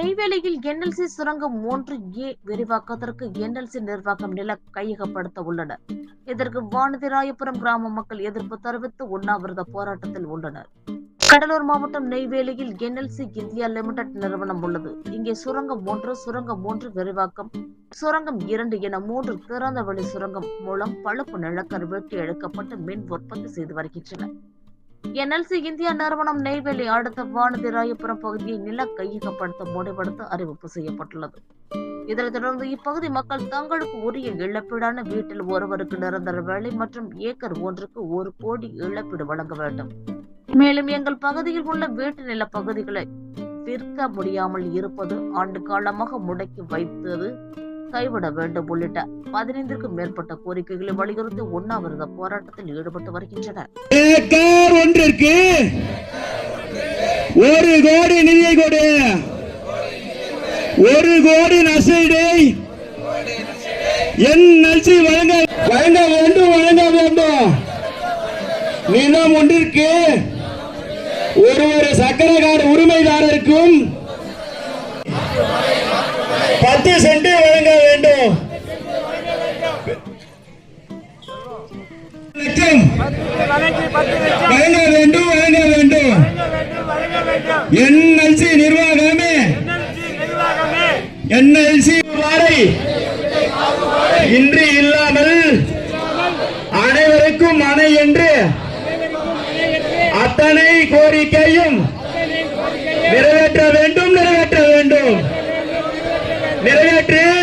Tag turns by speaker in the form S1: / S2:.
S1: நெய்வேலியில் என்எல்சி சுரங்கம் மூன்று ஏ விரிவாக்கத்திற்கு என்எல்சி நிர்வாகம் நில கையகப்படுத்த உள்ளனர் இதற்கு வானதிராயபுரம் கிராம மக்கள் எதிர்ப்பு தெரிவித்து உண்ணாவிரத போராட்டத்தில் உள்ளனர். கடலூர் மாவட்டம் நெய்வேலியில் என்எல்சி இந்தியா லிமிடெட் நிறுவனம் உள்ளது. இங்கே சுரங்கம் ஒன்று சுரங்கம் மூன்று விரிவாக்கம் சுரங்கம் இரண்டு என மூன்று திறந்த வழி சுரங்கம் மூலம் பழுப்பு நிலக்கரி வெட்டி எடுக்கப்பட்டு மின் உற்பத்தி செய்து வருகின்றனர் என்எல்சி இந்தியா நிறுவனம் நெய்வேலி அடுத்த வானதி ராயபுரம் பகுதியை நில கையகப்படுத்த முடிவெடுத்து அறிவிப்பு செய்யப்பட்டுள்ளது. இதனைத் தொடர்ந்து இப்பகுதி மக்கள் தங்களுக்கு உரிய இழப்பீடான வீட்டில் ஒருவருக்கு நிரந்தர வேலை மற்றும் ஏக்கர் ஒன்றுக்கு ஒரு கோடி இழப்பீடு வழங்க வேண்டும். மேலும் எங்கள் பகுதியில் உள்ள வீட்டு நில பகுதிகளை விற்க முடியாமல் இருப்பது ஆண்டு காலமாக முடக்கி வைத்தது கைவிட வேண்டும் உள்ளிட்ட பதினைந்திற்கும் மேற்பட்ட கோரிக்கைகளை வலியுறுத்தி உண்ணாவிரத போராட்டத்தில் ஈடுபட்டு வருகின்றனர்.
S2: ஒன்றிற்கு ஒரு கோடி நிதியை கொடு. ஒரு கோடி நசைடை என் நல்சி வழங்க வழங்க வேண்டும் வழங்க வேண்டும். நிலம் ஒன்றிற்கு ஒரு ஒரு சக்கரகார உரிமைதாரருக்கும் பத்து சென்ட் வழங்க வேண்டும். வழங்க வேண்டும் வழங்க வேண்டும். என்எல்சி நிர்வாகமே. என்எல்சி வாரை இன்று இல்லாமல் அனைவருக்கும் அணை என்று அத்தனை கோரிக்கையும் நிறைவேற்ற வேண்டும். நிறைவேற்று.